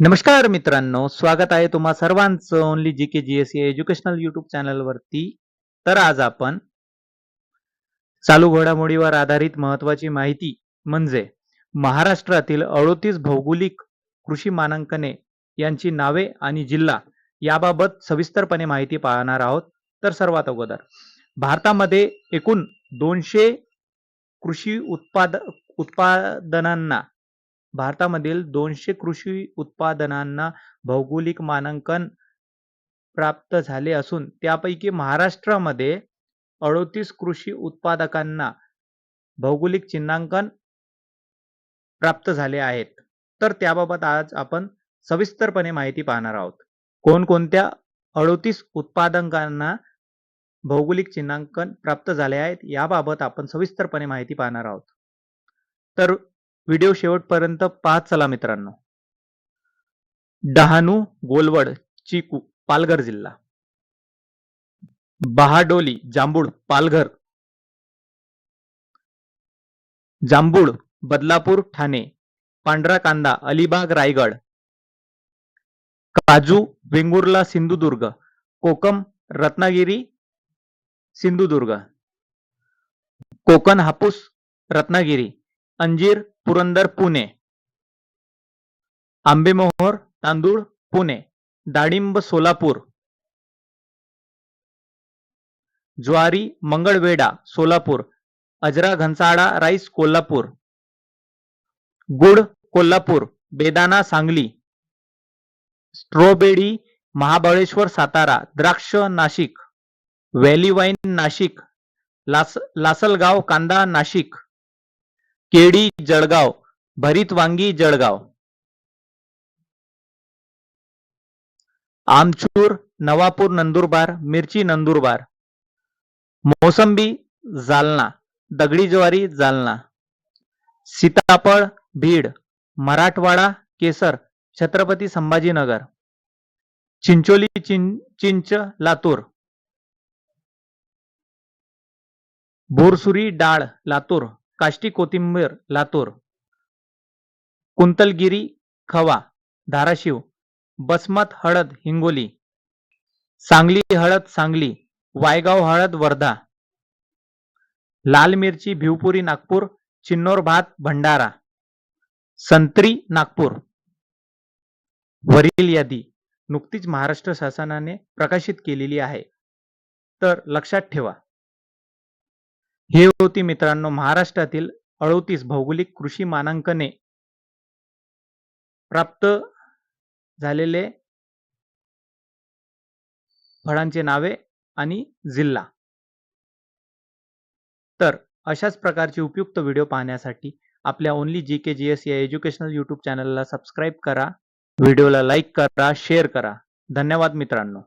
नमस्कार मित्रांनो स्वागत आहे तुम्हा सर्वांचं only G K G S educational YouTube चॅनलवरती तर आज आपण चालू घडामोडीवर आधारित महत्वाची माहिती म्हणजे महाराष्ट्रातील अडोतीस भौगोलिक कृषी मानांकने यांची नावे आणि जिल्हा याबाबत सविस्तरपणे माहिती पाहणार आहोत. तर सर्वात अगोदर भारतामध्ये एकूण दोनशे कृषी उत्पाद उत्पादनांना भारतामधील दोनशे कृषी उत्पादनांना भौगोलिक मानांकन प्राप्त झाले असून त्यापैकी महाराष्ट्रामध्ये अडोतीस कृषी उत्पादकांना भौगोलिक चिन्हांकन प्राप्त झाले आहेत. तर त्याबाबत आज आपण सविस्तरपणे माहिती पाहणार आहोत. कोणकोणत्या अडोतीस उत्पादकांना भौगोलिक चिन्हांकन प्राप्त झाले आहेत याबाबत आपण सविस्तरपणे माहिती पाहणार आहोत. तर व्हिडिओ शेवटपर्यंत पाहत चला मित्रांनो. डहाणू गोलवड चिकू पालघर जिल्हा. बहाडोली जांभूळ पालघर. जांभूळ बदलापूर ठाणे. पांढरा कांदा अलिबाग रायगड. काजू वेंगुर्ला सिंधुदुर्ग. कोकम रत्नागिरी सिंधुदुर्ग. कोकण हापूस रत्नागिरी. अंजीर पुरंदर पुणे. आंबेमोहोर तांदूळ पुणे. डाळिंब सोलापूर. ज्वारी मंगळवेढा सोलापूर. अजरा घनसाळा राईस कोल्हापूर. गुड कोल्हापूर. बेदाना सांगली. स्ट्रॉबेरी महाबळेश्वर सातारा. द्राक्ष नाशिक. Valley wine Nashik. लास लासलगाव कांदा नाशिक. केडी जळगाव भरीत वांगी जळगाव. आमचूर नवापूर नंदुरबार मिरची नंदुरबार. मोसंबी जालना. दगडी ज्वारी जालना. सीताफळ भीड मराठवाडा केसर. छत्रपती संभाजीनगर. चिंचोली चिं चिंच लातूर. बोरसुरी डाळ लातूर. काष्टी कोथिंबीर लातूर कुंतलगिरी खवा धाराशिव बसमत हळद हिंगोली सांगली हळद सांगली वायगाव हळद वर्धा लाल मिरची भिवपुरी नागपूर चिन्नोर भात भंडारा संत्री नागपूर वरील यादी नुकतीच महाराष्ट्र शासनाने प्रकाशित केलेली आहे. तर लक्षात ठेवा. हे होती मित्रांनो महाराष्ट्रातील अडोतीस भौगोलिक कृषी मानांकने प्राप्त झालेले फळांचे नावे आणि जिल्हा. तर अशाच प्रकारचे उपयुक्त व्हिडिओ पाहण्यासाठी आपल्या only G K G S या एज्युकेशनल यूट्यूब चॅनलला सबस्क्राईब करा. व्हिडिओला लाईक करा शेअर करा. धन्यवाद मित्रांनो.